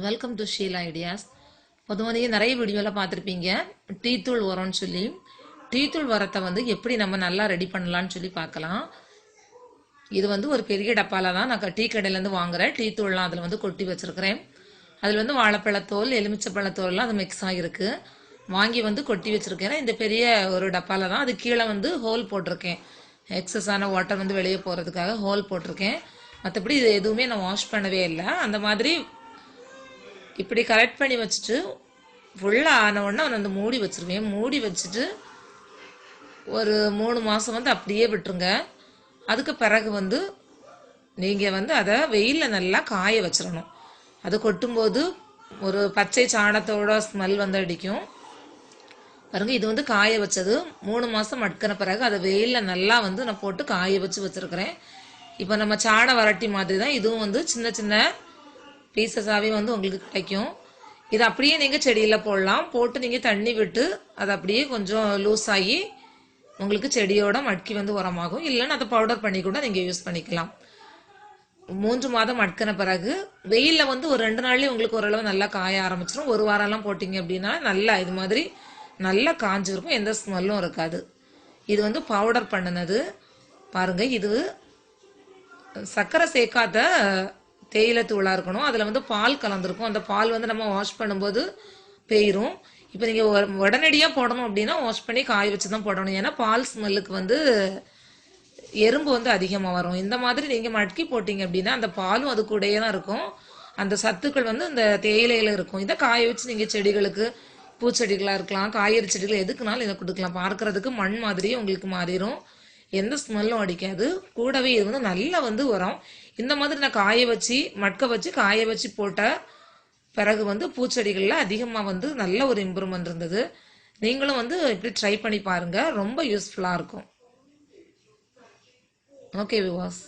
Welcome to Sheila ideas பொதுவாக நீங்கள் நிறைய வீடியோவில் பார்த்துருப்பீங்க. டீ தூள் உரம்னு சொல்லி. டீ தூள் உரத்தை வந்து எப்படி நம்ம நல்லா ரெடி பண்ணலான்னு சொல்லி பார்க்கலாம். இது வந்து ஒரு பெரிய டப்பாவில் தான் நான் டீ கடையிலேருந்து வாங்குறேன். டீ தூள்லாம் அதில் வந்து கொட்டி வச்சுருக்கிறேன். அதில் வந்து வாழைப்பழத்தோல் எலுமிச்சப்பழத்தோல்லாம் அது மிக்ஸ் ஆகிருக்கு. வாங்கி வந்து கொட்டி வச்சுருக்கேன். இந்த பெரிய ஒரு டப்பாவில் தான். அது கீழே வந்து ஹோல் போட்டிருக்கேன். எக்ஸஸான வாட்டர் வந்து வெளியே போகிறதுக்காக ஹோல் போட்டிருக்கேன். மற்றபடி இது எதுவுமே நான் வாஷ் பண்ணவே இல்லை. அந்த மாதிரி இப்படி கரெக்ட் பண்ணி வச்சுட்டு ஃபுல்லாக ஆன உடனே அவனை வந்து மூடி வச்சுருவேன். மூடி வச்சுட்டு ஒரு மூணு மாதம் வந்து அப்படியே விட்டுருங்க. அதுக்கு பிறகு வந்து நீங்கள் வந்து அதை வெயிலில் நல்லா காய வச்சிடணும் அது கொட்டும்போது ஒரு பச்சை சாணத்தோட ஸ்மெல் வந்து அடிக்கும். பாருங்க இது வந்து காய வச்சது. மூணு மாதம் மட்கின பிறகு அதை வெயிலில் நல்லா வந்து நான் போட்டு காய வச்சு வச்சுருக்கிறேன். இப்போ நம்ம சாண வரட்டி மாதிரி தான் இதுவும் வந்து சின்ன சின்ன பீசஸாகவே வந்து உங்களுக்கு கிடைக்கும். இது அப்படியே நீங்கள் செடியில் போடலாம். போட்டு நீங்கள் தண்ணி விட்டு அது அப்படியே கொஞ்சம் லூஸ் ஆகி உங்களுக்கு செடியோட மட்கி வந்து உரமாகும். இல்லைன்னா அதை பவுடர் பண்ணி கூட நீங்கள் யூஸ் பண்ணிக்கலாம். மூன்று மாதம் மட்கின பிறகு வெயிலில் வந்து ஒரு ரெண்டு நாள்லேயே உங்களுக்கு ஓரளவு நல்லா காய ஆரம்பிச்சிடும் ஒரு வாரம்லாம் போட்டிங்க அப்படின்னா நல்லா இது மாதிரி நல்லா காஞ்சிருக்கும். எந்த ஸ்மெல்லும் இருக்காது. இது வந்து பவுடர் பண்ணினது. பாருங்கள் இது சர்க்கரை சேர்க்காத தேயிலை தூளாக இருக்கணும். அதில் வந்து பால் கலந்துருக்கும். அந்த பால் வந்து நம்ம வாஷ் பண்ணும்போது பெயிரும். இப்போ நீங்கள் உடனடியாக போடணும் அப்படின்னா வாஷ் பண்ணி காய வச்சு தான் போடணும். ஏன்னா பால் ஸ்மெல்லுக்கு வந்து எறும்பு வந்து அதிகமாக வரும். இந்த மாதிரி நீங்கள் மட்கி போட்டிங்க அப்படின்னா அந்த பாலும் அது கூடயே தான் இருக்கும். அந்த சத்துக்கள் வந்து அந்த தேயிலையில் இருக்கும். இதை காய வச்சு நீங்கள் செடிகளுக்கு பூச்செடிகளாக இருக்கலாம் காய்கறி செடிகள் எதுக்குனாலும் இதை கொடுக்கலாம். பார்க்கறதுக்கு மண் மாதிரியே உங்களுக்கு மாறிடும் எந்த ஸ்மெல்லும் அடிக்காது. கூடவே இது வந்து நல்லா வந்து உரம். இந்த மாதிரி நான் காய வச்சு மட்க வச்சு காய வச்சு போட்ட பிறகு வந்து பூச்செடிகளில் அதிகமாக வந்து நல்ல ஒரு இம்ப்ரூவ்மெண்ட் இருந்தது. நீங்களும் வந்து இப்படி ட்ரை பண்ணி பாருங்கள் ரொம்ப யூஸ்ஃபுல்லாக இருக்கும். ஓகே விவாஸ்